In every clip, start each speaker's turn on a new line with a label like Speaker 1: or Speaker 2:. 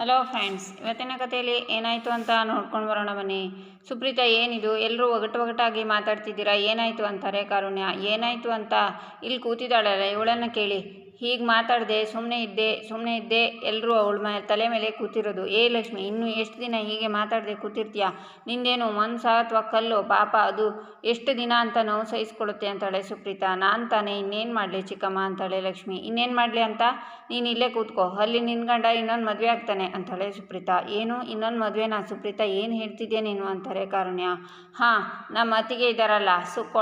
Speaker 1: Hello friends ಇವತ್ತಿನ ಕಥೆಯಲ್ಲಿ ಏನಾಯಿತು ಅಂತ ನೋಡ್ಕೊಂಡು ಬರೋಣ ಬನ್ನಿ. ಸುಪ್ರೀತಾ, ಏನಿದು? ಎಲ್ಲರೂ ಒಗಟು ಒಗಟಾಗಿ ಮಾತಾಡ್ತಿದ್ದೀರಾ? ಏನಾಯಿತು ಅಂತಾರೆ ಕಾರುಣ್ಯ? ಏನಾಯಿತು ಅಂತ ಇಲ್ಲಿ ಕೂತಿದ್ದಾಳಲ್ಲ, ಇವಳನ್ನು ಕೇಳಿ. ಹೀಗೆ ಮಾತಾಡಿದೆ ಸುಮ್ಮನೆ ಇದ್ದೆ ಸುಮ್ಮನೆ ಇದ್ದೆ ಎಲ್ಲರೂ ಅವಳ ಮೇ, ತಲೆ ಮೇಲೆ ಕೂತಿರೋದು. ಏ ಲಕ್ಷ್ಮಿ, ಇನ್ನೂ ಎಷ್ಟು ದಿನ ಹೀಗೆ ಮಾತಾಡದೆ ಕೂತಿರ್ತೀಯ? ನಿಂದೇನು ಮನಸ ಅಥವಾ ಕಲ್ಲು? ಪಾಪ ಅದು ಎಷ್ಟು ದಿನ ಅಂತ ನೋವು ಸಹಿಸ್ಕೊಳುತ್ತೆ ಅಂತಾಳೆ ಸುಪ್ರೀತಾ. ನಾನು ತಾನೇ, ಇನ್ನೇನು ಮಾಡಲಿ ಚಿಕ್ಕಮ್ಮ ಅಂತಾಳೆ ಲಕ್ಷ್ಮಿ. ಇನ್ನೇನು ಮಾಡಲಿ ಅಂತ? ನೀನು ಇಲ್ಲೇ ಕೂತ್ಕೋ. ಅಲ್ಲಿ ನಿನ್ಗಂಡ ಇನ್ನೊಂದು ಮದುವೆ ಆಗ್ತಾನೆ ಅಂತಾಳೆ ಸುಪ್ರೀತಾ. ಏನು? ಇನ್ನೊಂದು ಮದುವೆನಾ? ಸುಪ್ರೀತಾ, ಏನು ಹೇಳ್ತಿದ್ಯಾ ನೀನು? ಅಂತಾರೆ ಕಾರುಣ್ಯ. ಹಾಂ ನಮ್ಮ ಅತ್ತಿಗೆ ಇದ್ದಾರಲ್ಲ, ಸು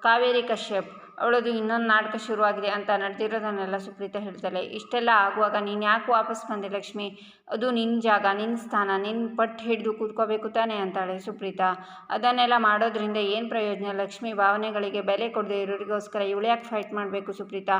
Speaker 1: ಕಾವೇರಿ ಕಶ್ಯಪ್. ಅವಳದು ಇನ್ನೊಂದು ನಾಟಕ ಶುರುವಾಗಿದೆ ಅಂತ ನಡೆದಿರೋದನ್ನೆಲ್ಲ ಸುಪ್ರೀತಾ ಹೇಳ್ತಾಳೆ. ಇಷ್ಟೆಲ್ಲ ಆಗುವಾಗ ನೀನು ಯಾಕೆ ವಾಪಸ್ ಬಂದೆ ಲಕ್ಷ್ಮಿ? ಅದು ನಿನ್ನ ಜಾಗ ನಿನ್ನ ಸ್ಥಾನ ನಿನ್ನ ಪಟ್ಟು ಹಿಡಿದು ಕೂತ್ಕೋಬೇಕು ತಾನೆ ಅಂತಾಳೆ ಸುಪ್ರೀತಾ. ಅದನ್ನೆಲ್ಲ ಮಾಡೋದ್ರಿಂದ ಏನು ಪ್ರಯೋಜನ? ಲಕ್ಷ್ಮಿ ಭಾವನೆಗಳಿಗೆ ಬೆಲೆ ಕೊಡದೆ ಇರೋರಿಗೋಸ್ಕರ ಇವಳು ಫೈಟ್ ಮಾಡಬೇಕು ಸುಪ್ರೀತಾ?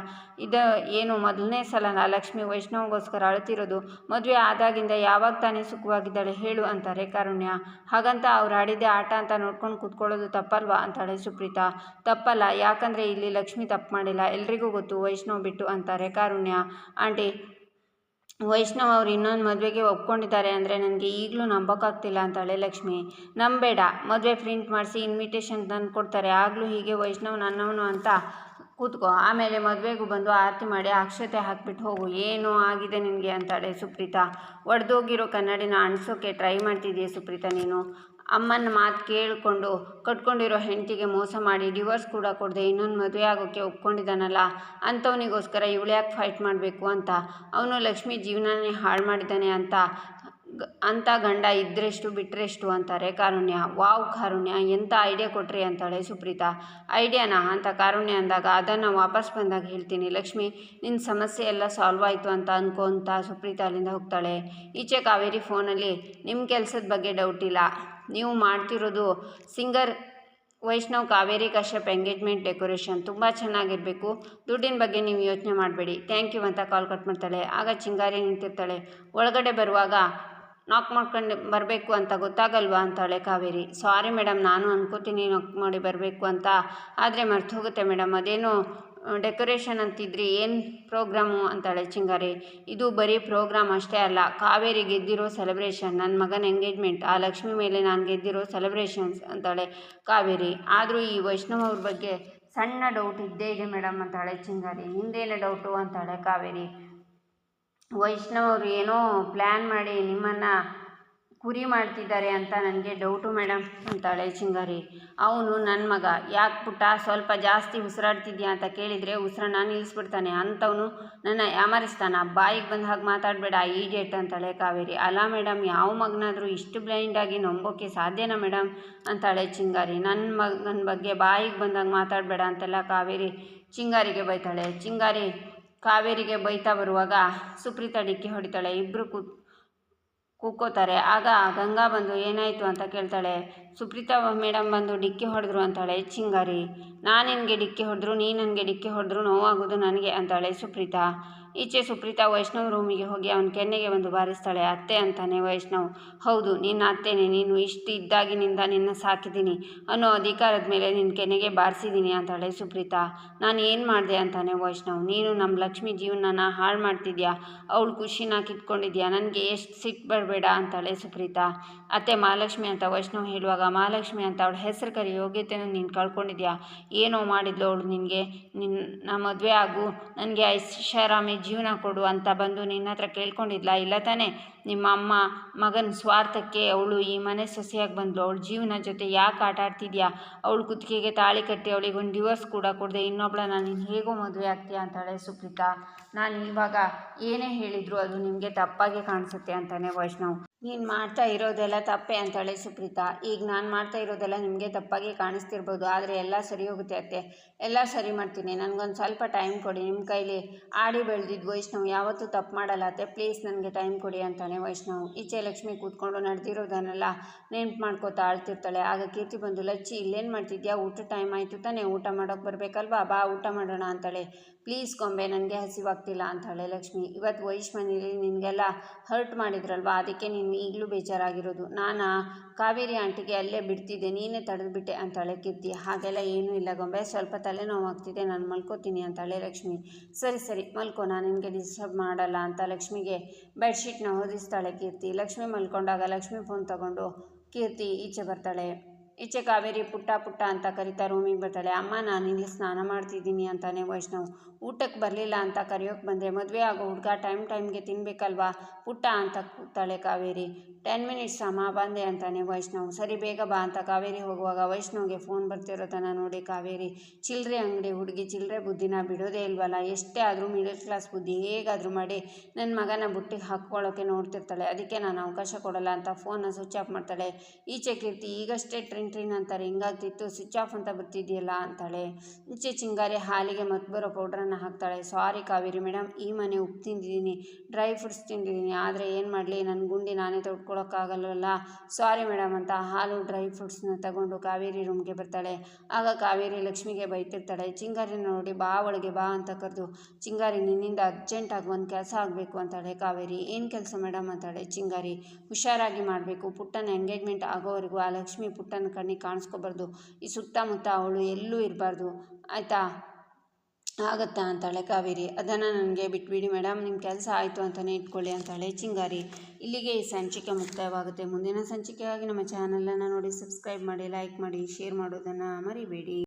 Speaker 1: ಇದು ಏನು ಮೊದಲನೇ ಸಲನ? ಲಕ್ಷ್ಮಿ ವೈಷ್ಣವಗೋಸ್ಕರ ಅಳ್ತಿರೋದು? ಮದುವೆ ಆದಾಗಿಂದ ಯಾವಾಗ ತಾನೇ ಸುಖವಾಗಿದ್ದಾಳೆ ಹೇಳು ಅಂತಾರೆ ಕಾರುಣ್ಯ. ಹಾಗಂತ ಅವ್ರು ಆಡಿದ್ದೆ ಆಟ ಅಂತ ನೋಡ್ಕೊಂಡು ಕೂತ್ಕೊಳ್ಳೋದು ತಪ್ಪಲ್ವಾ ಅಂತಾಳೆ ಸುಪ್ರೀತಾ. ತಪ್ಪಲ್ಲ, ಯಾಕಂದರೆ ಇಲ್ಲಿ ಲಕ್ಷ್ಮಿ ತಪ್ಪು ಮಾಡಿಲ್ಲ. ಎಲ್ರಿಗೂ ಗೊತ್ತು ವೈಷ್ಣವ್ ಬಿಟ್ಟು ಅಂತಾರೆ ಕಾರುಣ್ಯ. ಆಂಟಿ ವೈಷ್ಣವ್ ಅವ್ರು ಇನ್ನೊಂದು ಮದುವೆಗೆ ಒಪ್ಕೊಂಡಿದ್ದಾರೆ ಅಂದರೆ ನನಗೆ ಈಗಲೂ ನಂಬೋಕ್ಕಾಗ್ತಿಲ್ಲ ಅಂತಾಳೆ ಲಕ್ಷ್ಮಿ. ನಂಬೇಡ, ಮದುವೆ ಪ್ರಿಂಟ್ ಮಾಡಿಸಿ ಇನ್ವಿಟೇಷನ್ ತಂದು ಕೊಡ್ತಾರೆ. ಆಗಲೂ ಹೀಗೆ ವೈಷ್ಣವ್ ನನ್ನವನು ಅಂತ ಕೂತ್ಕೋ. ಆಮೇಲೆ ಮದುವೆಗೂ ಬಂದು ಆರತಿ ಮಾಡಿ ಅಕ್ಷತೆ ಹಾಕ್ಬಿಟ್ಟು ಹೋಗು. ಏನು ಆಗಿದೆ ನಿನಗೆ ಅಂತಾಳೆ ಸುಪ್ರೀತಾ. ಒಡೆದೋಗಿರೋ ಕನ್ನಡಿನ ಅಣಿಸೋಕ್ಕೆ ಟ್ರೈ ಮಾಡ್ತಿದ್ದೀಯ ಸುಪ್ರೀತಾ ನೀನು? ಅಮ್ಮನ ಮಾತು ಕೇಳಿಕೊಂಡು ಕಟ್ಕೊಂಡಿರೋ ಹೆಂಡತಿಗೆ ಮೋಸ ಮಾಡಿ ಡಿವೋರ್ಸ್ ಕೂಡ ಕೊಡದೆ ಇನ್ನೊಂದು ಮದುವೆ ಆಗೋಕ್ಕೆ ಒಪ್ಕೊಂಡಿದ್ದಾನಲ್ಲ, ಅಂಥವನಿಗೋಸ್ಕರ ಇವಳು ಫೈಟ್ ಮಾಡಬೇಕು ಅಂತ? ಅವನು ಲಕ್ಷ್ಮಿ ಜೀವನನೇ ಹಾಳು ಮಾಡಿದ್ದಾನೆ ಅಂತ ಅಂಥ ಗಂಡ ಇದ್ದರೆಷ್ಟು ಬಿಟ್ಟರೆಷ್ಟು ಅಂತಾರೆ. ಕಾರುಣ್ಯ, ವಾವ್ ಕಾರುಣ್ಯ ಎಂಥ ಐಡಿಯಾ ಕೊಟ್ರಿ ಅಂತಾಳೆ ಸುಪ್ರೀತಾ. ಐಡಿಯಾನಾ ಅಂತ ಕಾರುಣ್ಯ ಅಂದಾಗ, ಅದನ್ನು ವಾಪಸ್ ಬಂದಾಗ ಹೇಳ್ತೀನಿ. ಲಕ್ಷ್ಮಿ ನಿನ್ನ ಸಮಸ್ಯೆ ಎಲ್ಲ ಸಾಲ್ವ್ ಆಯಿತು ಅಂತ ಅಂದ್ಕೊಂತ ಅಂತ ಸುಪ್ರೀತಾ ಅಲ್ಲಿಂದ ಹೋಗ್ತಾಳೆ. ಈಚೆ ಕಾವೇರಿ ಫೋನಲ್ಲಿ ನಿಮ್ಮ ಕೆಲಸದ ಬಗ್ಗೆ ಡೌಟ್ ಇಲ್ಲ. ನೀವು ಮಾಡ್ತಿರೋದು singer Vaishnav Kaveri Kashyap engagement decoration ತುಂಬ ಚೆನ್ನಾಗಿರಬೇಕು. ದುಡ್ಡಿನ ಬಗ್ಗೆ ನೀವು ಯೋಚನೆ ಮಾಡಬೇಡಿ. ಥ್ಯಾಂಕ್ ಯು ಅಂತ ಕಾಲ್ ಕಟ್ ಮಾಡ್ತಾಳೆ. ಆಗ ಚಿಂಗಾರಿ ನಿಂತಿರ್ತಾಳೆ. ಒಳಗಡೆ ಬರುವಾಗ ನಾಕ್ ಮಾಡ್ಕೊಂಡು ಬರಬೇಕು ಅಂತ ಗೊತ್ತಾಗಲ್ವಾ ಅಂತಾಳೆ ಕಾವೇರಿ. ಸಾರಿ ಮೇಡಮ್ ನಾನು ಅನ್ಕೋತೀನಿ ನಾಕ್ ಮಾಡಿ ಬರಬೇಕು ಅಂತ. ಆದರೆ ಮರ್ತು ಹೋಗುತ್ತೆ ಮೇಡಮ್ ಅದೇನು ಡೆಕೋರೇಷನ್ ಅಂತಿದ್ರಿ, ಏನು ಪ್ರೋಗ್ರಾಮು ಅಂತಾಳೆ ಚಿಂಗಾರಿ. ಇದು ಬರೀ ಪ್ರೋಗ್ರಾಮ್ ಅಷ್ಟೇ ಅಲ್ಲ. ಕಾವೇರಿ ಗೆದ್ದಿರೋ ಸೆಲೆಬ್ರೇಷನ್ ನನ್ನ ಮಗನ ಎಂಗೇಜ್ಮೆಂಟ್ ಆ ಲಕ್ಷ್ಮಿ ಮೇಲೆ ನಾನು ಗೆದ್ದಿರೋ ಸೆಲೆಬ್ರೇಷನ್ಸ್ ಅಂತಾಳೆ ಕಾವೇರಿ. ಆದರೂ ಈ ವೈಷ್ಣವ್ ಅವ್ರ ಬಗ್ಗೆ ಸಣ್ಣ ಡೌಟ್ ಇದ್ದೇ ಇದೆ ಮೇಡಮ್ ಅಂತಾಳೆ ಚಿಂಗಾರಿ. ನಿಂದೇನು ಡೌಟು ಅಂತಾಳೆ ಕಾವೇರಿ. ವೈಷ್ಣವ್ ಅವರು ಏನೋ ಪ್ಲ್ಯಾನ್ ಮಾಡಿ ನಿಮ್ಮನ್ನು ಕುರಿ ಮಾಡ್ತಿದ್ದಾರೆ ಅಂತ ನನಗೆ ಡೌಟು ಮೇಡಮ್, ಅಂತಾಳೆ ಚಿಂಗಾರಿ ಅವನು ನನ್ನ ಮಗ. ಯಾಕೆ ಪುಟ್ಟ? ಸ್ವಲ್ಪ ಜಾಸ್ತಿ ಉಸಿರಾಡ್ತಿದ್ಯಾ ಅಂತ ಕೇಳಿದರೆ ಉಸಿರನ್ನ ನಿಲ್ಲಿಸ್ಬಿಡ್ತಾನೆ ಅಂಥವನು ನನ್ನ ಯಾಮರಿಸ್ತಾನ. ಬಾಯಿಗೆ ಬಂದ ಹಾಗೆ ಮಾತಾಡಬೇಡ, ಈಡಿಯಟ್ ಅಂತಾಳೆ ಕಾವೇರಿ. ಅಲ್ಲ ಮೇಡಮ್, ಯಾವ ಮಗನಾದರೂ ಇಷ್ಟು ಬ್ಲೈಂಡಾಗಿ ನಂಬೋಕೆ ಸಾಧ್ಯನಾ ಮೇಡಮ್ ಅಂತಾಳೆ ಚಿಂಗಾರಿ ನನ್ನ ಮಗನ ಬಗ್ಗೆ ಬಾಯಿಗೆ ಬಂದಾಗ ಮಾತಾಡಬೇಡ ಅಂತೆಲ್ಲ ಕಾವೇರಿ ಚಿಂಗಾರಿಗೆ ಬೈತಾಳೆ. ಚಿಂಗಾರಿ ಕಾವೇರಿಗೆ ಬೈತಾ ಬರುವಾಗ ಸುಪ್ರೀತಾ ಡಿಕ್ಕಿ ಹೊಡಿತಾಳೆ. ಇಬ್ಬರು ಕೂತ್ ಕೂಕ್ಕೋತಾರೆ ಆಗ ಗಂಗಾ ಬಂದು ಏನಾಯಿತು ಅಂತ ಕೇಳ್ತಾಳೆ. ಸುಪ್ರೀತಾ ಮೇಡಮ್ ಬಂದು ಡಿಕ್ಕಿ ಹೊಡೆದ್ರು ಅಂತಾಳೆ, ಚಿಂಗಾರಿ, ನಾನು ನಿನಗೆ ಡಿಕ್ಕಿ ಹೊಡೆದ್ರು, ನೀನು ನನಗೆ ಡಿಕ್ಕಿ ಹೊಡೆದ್ರು, ನೋವಾಗೋದು ನನಗೆ ಅಂತಾಳೆ ಸುಪ್ರೀತಾ. ಈಚೆ ಸುಪ್ರೀತಾ ವೈಷ್ಣವ್ ರೂಮಿಗೆ ಹೋಗಿ ಅವನ ಕೆನ್ನೆಗೆ ಒಂದು ಬಾರಿಸ್ತಾಳೆ, ಅತ್ತೆ ಅಂತಾನೆ ವೈಷ್ಣವ್, ಹೌದು, ನಿನ್ನ ಅತ್ತೆನೇ, ನೀನು ಇಷ್ಟು ಇದ್ದಾಗಿನಿಂದ ನಿನ್ನ ಸಾಕಿದ್ದೀನಿ, ಅನ್ನೋ ಅಧಿಕಾರದ ಮೇಲೆ ನಿನ್ನ ಕೆನ್ನೆಗೆ ಬಾರಿಸಿದ್ದೀನಿ ಅಂತಾಳೆ ಸುಪ್ರೀತಾ. ನಾನು ಏನು ಮಾಡಿದೆ? ಅಂತಾನೆ ವೈಷ್ಣವ್. ನೀನು ನಮ್ಮ ಲಕ್ಷ್ಮಿ ಜೀವನನ ಹಾಳು ಮಾಡ್ತಿದ್ಯಾ? ಅವಳು ಖುಷಿನ ಕಿತ್ಕೊಂಡಿದ್ಯಾ? ನನಗೆ ಎಷ್ಟು ಸಿಟ್ಟು ಬರಬೇಡ ಅಂತಾಳೆ ಸುಪ್ರೀತಾ. ಅತ್ತೆ ಮಹಾಲಕ್ಷ್ಮಿ ಅಂತ ವೈಷ್ಣವ್ ಹೇಳುವಾಗ ಮಹಾಲಕ್ಷ್ಮಿ ಅಂತ ಅವಳ ಹೆಸರು ಕರಿ ಯೋಗ್ಯತೆಯನ್ನು ನೀನು ಕಳ್ಕೊಂಡಿದ್ಯಾ? ಏನೋ ಮಾಡಿದ್ಲು ಅವಳು ನಿನಗೆ? ನಿನ್ನ ಮದುವೆ ಆಗು, ನನಗೆ ಐಷಾರಾಮಿ ಜೀವನ ಕೊಡು ಅಂತ ಬಂದು ನಿನ್ನ ಹತ್ರ ಕೇಳ್ಕೊಂಡಿದ್ಲಾ? ಇಲ್ಲ ತಾನೇ. ನಿಮ್ಮ ಅಮ್ಮ ಮಗನ ಸ್ವಾರ್ಥಕ್ಕೆ ಅವಳು ಈ ಮನೆ ಸೊಸೆಯಾಗಿ ಬಂದಳು ಅವಳು ಜೀವನ ಜೊತೆ ಯಾಕೆ ಆಟ ಆಡ್ತಿದ್ಯಾ? ಅವಳು ಕುತ್ತಿಗೆಗೆ ತಾಳಿ ಕಟ್ಟಿ ಅವಳಿಗೆ ಒಂದು ಡಿವೋರ್ಸ್ ಕೂಡ ಕೊಡದೆ. ಇನ್ನೊಬ್ಳನ್ನ ನೀನು ಹೇಗೋ ಮದುವೆ ಆಗ್ತೀಯಾ ಅಂತಾಳೆ ಸುಪ್ರೀತಾ. ನಾನು ಇವಾಗ ಏನೇ ಹೇಳಿದ್ರು ಅದು ನಿಮಗೆ ತಪ್ಪಾಗಿ ಕಾಣಿಸುತ್ತೆ ಅಂತಾನೆ ವೈಷ್ಣವ್. ನೀನು ಮಾಡ್ತಾ ಇರೋದೆಲ್ಲ ತಪ್ಪೆ ಅಂತಾಳೆ ಸುಪ್ರೀತಾ. ಈಗ ನಾನು ಮಾಡ್ತಾ ಇರೋದೆಲ್ಲ ನಿಮಗೆ ತಪ್ಪಾಗಿ ಕಾಣಿಸ್ತಿರ್ಬೋದು, ಆದರೆ ಎಲ್ಲ ಸರಿ ಹೋಗುತ್ತೆ ಅತ್ತೆ. ಎಲ್ಲ ಸರಿ ಮಾಡ್ತೀನಿ. ನನಗೊಂದು ಸ್ವಲ್ಪ ಟೈಮ್ ಕೊಡಿ. ನಿಮ್ಮ ಕೈಲಿ ಆಡಿ ಬೆಳೆದಿದ್ದು ವೈಷ್ಣವ್ ಯಾವತ್ತೂ ತಪ್ಪು ಮಾಡಲ್ಲ ಅತ್ತೆ. ಪ್ಲೀಸ್ ನನಗೆ ಟೈಮ್ ಕೊಡಿ ಅಂತಾನೆ ವೈಷ್ಣವ್. ಈಚೆ ಲಕ್ಷ್ಮಿ ಕೂತ್ಕೊಂಡು ನಡೆದಿರೋದನ್ನೆಲ್ಲ ನೆನ್ಪು ಮಾಡ್ಕೋತಾ ಆಳ್ತಿರ್ತಾಳೆ. ಆಗ ಕೀರ್ತಿ ಬಂದು, ಲಚ್ಚಿ, ಇಲ್ಲೇನು ಮಾಡ್ತಿದ್ಯಾ? ಊಟ ಟೈಮ್ ಆಯಿತು ತಾನೇ. ಊಟ ಮಾಡೋಕ್ಕೆ ಬರಬೇಕಲ್ವಾ? ಬಾ, ಊಟ ಮಾಡೋಣ ಅಂತಾಳೆ. ಪ್ಲೀಸ್ ಕೊಂಬೆ ನನಗೆ ಹಸಿವಾಗ್ತಿಲ್ಲ ಅಂತಾಳೆ ಲಕ್ಷ್ಮಿ. ಇವತ್ತು ವೈಷ್ಣವ್ ನಿನಗೆಲ್ಲ ಹರ್ಟ್ ಮಾಡಿದ್ರಲ್ವಾ? ಅದಕ್ಕೆ ನೀನು ನೀನು ಈಗಲೂ ಬೇಜಾರಾಗಿರೋದು. ನಾನು ಕಾವೇರಿ ಆಂಟಿಗೆ ಅಲ್ಲೇ ಬಿಡ್ತಿದ್ದೆ, ನೀನೇ ತಡೆದುಬಿಟ್ಟೆ ಅಂತಾಳೆ ಕೀರ್ತಿ. ಹಾಗೆಲ್ಲ ಏನೂ ಇಲ್ಲ ಗೊಂಬೆ, ಸ್ವಲ್ಪ ತಲೆನೋವಾಗ್ತಿದೆ, ನಾನು ಮಲ್ಕೋತೀನಿ ಅಂತಾಳೆ ಲಕ್ಷ್ಮಿ. ಸರಿ ಸರಿ, ಮಲ್ಕೋ, ನಾನು ನಿನಗೆ ಡಿಸ್ಟರ್ಬ್ ಮಾಡಲ್ಲ ಅಂತ ಲಕ್ಷ್ಮಿಗೆ ಬೆಡ್ಶೀಟ್ನ ಹೊದಿಸ್ತಾಳೆ ಕೀರ್ತಿ. ಲಕ್ಷ್ಮಿ ಮಲ್ಕೊಂಡಾಗ ಲಕ್ಷ್ಮಿ ಫೋನ್ ತಗೊಂಡು, ಕೀರ್ತಿ, ಈಚೆ ಬರ್ತಾಳೆ. ಈಚೆ ಕಾವೇರಿ ಪುಟ್ಟ ಪುಟ್ಟ ಅಂತ ಕರಿತಾ ರೂಮಿಗೆ ಬರ್ತಾಳೆ. ಅಮ್ಮ, ನಾನು ಇಲ್ಲಿ ಸ್ನಾನ ಮಾಡ್ತಿದ್ದೀನಿ ಅಂತಾನೆ ವೈಷ್ಣವ್. ಊಟಕ್ಕೆ ಬರಲಿಲ್ಲ ಅಂತ ಕರೆಯೋಕೆ ಬಂದೆ. ಮದುವೆ ಆಗೋ ಹುಡುಗ ಟೈಮ್ ಟೈಮ್ಗೆ ತಿನ್ನಬೇಕಲ್ವಾ ಪುಟ್ಟ ಅಂತ ಕೂಗ್ತಾಳೆ ಕಾವೇರಿ. ಟೆನ್ ಮಿನಿಟ್ಸ್ ಅಮ್ಮ, ಬಂದೆ ಅಂತಾನೆ ವೈಷ್ಣವ್. ಸರಿ, ಬೇಗ ಬಾ ಅಂತ ಕಾವೇರಿ ಹೋಗುವಾಗ ವೈಷ್ಣವ್ಗೆ ಫೋನ್ ಬರ್ತಿರೋದನ್ನು ನೋಡಿ ಕಾವೇರಿ. ಚಿಲ್ಲರೆ ಅಂಗಡಿ ಹುಡುಗಿ ಚಿಲ್ಲರೆ ಬುದ್ಧಿನ ಬಿಡೋದೇ ಇಲ್ವಲ್ಲ? ಎಷ್ಟೇ ಆದರೂ ಮಿಡಲ್ ಕ್ಲಾಸ್ ಬುದ್ಧಿ ಹೇಗಾದರೂ ಮಾಡಿ ನನ್ನ ಮಗನ ಬುಟ್ಟಿಗೆ ಹಾಕ್ಕೊಳ್ಳೋಕೆ ನೋಡ್ತಿರ್ತಾಳೆ. ಅದಕ್ಕೆ ನಾನು ಅವಕಾಶ ಕೊಡಲ್ಲ ಅಂತ ಫೋನ್ನ ಸ್ವಿಚ್ ಆಫ್ ಮಾಡ್ತಾಳೆ. ಈಚೆ ಕೀರ್ತಿ, ಈಗಷ್ಟೇ ಟ್ರಿನ್ ಟ್ರಿನ್ ಅಂತಾರೆ ಹಿಂಗಾಗ್ತಿತ್ತು, ಸ್ವಿಚ್ ಆಫ್ ಅಂತ ಬರ್ತಿದೆಯಲ್ಲ ಅಂತಾಳೆ. ಮುಂಚೆ ಚಿಂಗಾರಿ ಹಾಲಿಗೆ ಮತ್ತು ಬರೋ ಪೌಡ್ರನ್ನು ಹಾಕ್ತಾಳೆ. ಸಾರಿ ಕಾವೇರಿ ಮೇಡಮ್ ಈ ಮನೆ ಉಪ್ಪು ತಿಂದಿದ್ದೀನಿ ಡ್ರೈ ಫ್ರೂಟ್ಸ್ ತಿಂದಿದ್ದೀನಿ, ಆದರೆ ಏನು ಮಾಡಲಿ ನನ್ನ ಗುಂಡಿ ನಾನೇ ತೊಡ್ಕೊಳಕ್ಕಾಗಲ್ವಲ್ಲ ಸಾರಿ ಮೇಡಮ್ ಅಂತ ಹಾಲು ಡ್ರೈ ಫ್ರೂಟ್ಸ್ನ ತಗೊಂಡು ಕಾವೇರಿ ರೂಮ್ಗೆ ಬರ್ತಾಳೆ. ಆಗ ಕಾವೇರಿ ಲಕ್ಷ್ಮಿಗೆ ಬೈತಿರ್ತಾಳೆ, ಚಿಂಗಾರಿ ನೋಡಿ, ಬಾ ಒಳಗೆ ಬಾ ಅಂತ ಕರೆದು, ಚಿಂಗಾರಿ ನಿನ್ನಿಂದ ಅರ್ಜೆಂಟಾಗಿ ಒಂದು ಕೆಲಸ ಆಗಬೇಕು ಅಂತಾಳೆ ಕಾವೇರಿ. ಏನು ಕೆಲಸ ಮೇಡಮ್ ಅಂತಾಳೆ ಚಿಂಗಾರಿ. ಹುಷಾರಾಗಿ ಮಾಡಬೇಕು, ಪುಟ್ಟನ ಎಂಗೇಜ್ಮೆಂಟ್ ಆಗೋವರೆಗೂ ಆ ಲಕ್ಷ್ಮಿ ಪುಟ್ಟನ ಕಣ್ಣಿಗೆ ಕಾಣಿಸ್ಕೋಬಾರ್ದು. ಈ ಸುತ್ತಮುತ್ತ ಅವಳು ಎಲ್ಲೂ ಇರಬಾರ್ದು. ಆಯಿತಾ? ಆಗತ್ತಾ ಅಂತಾಳೆ ಕಾವೇರಿ. ಅದನ್ನು ನನಗೆ ಬಿಟ್ಬಿಡಿ ಮೇಡಮ್ ನಿಮ್ಮ ಕೆಲಸ ಆಯಿತು ಅಂತಲೇ ಇಟ್ಕೊಳ್ಳಿ ಅಂತಾಳೆ ಚಿಂಗಾರಿ. ಇಲ್ಲಿಗೆ ಈ ಸಂಚಿಕೆ ಮುಕ್ತಾಯವಾಗುತ್ತೆ. ಮುಂದಿನ ಸಂಚಿಕೆಗಾಗಿ ನಮ್ಮ ಚಾನಲನ್ನು ನೋಡಿ ಸಬ್ಸ್ಕ್ರೈಬ್ ಮಾಡಿ ಲೈಕ್ ಮಾಡಿ ಶೇರ್ ಮಾಡೋದನ್ನು ಮರಿಬೇಡಿ.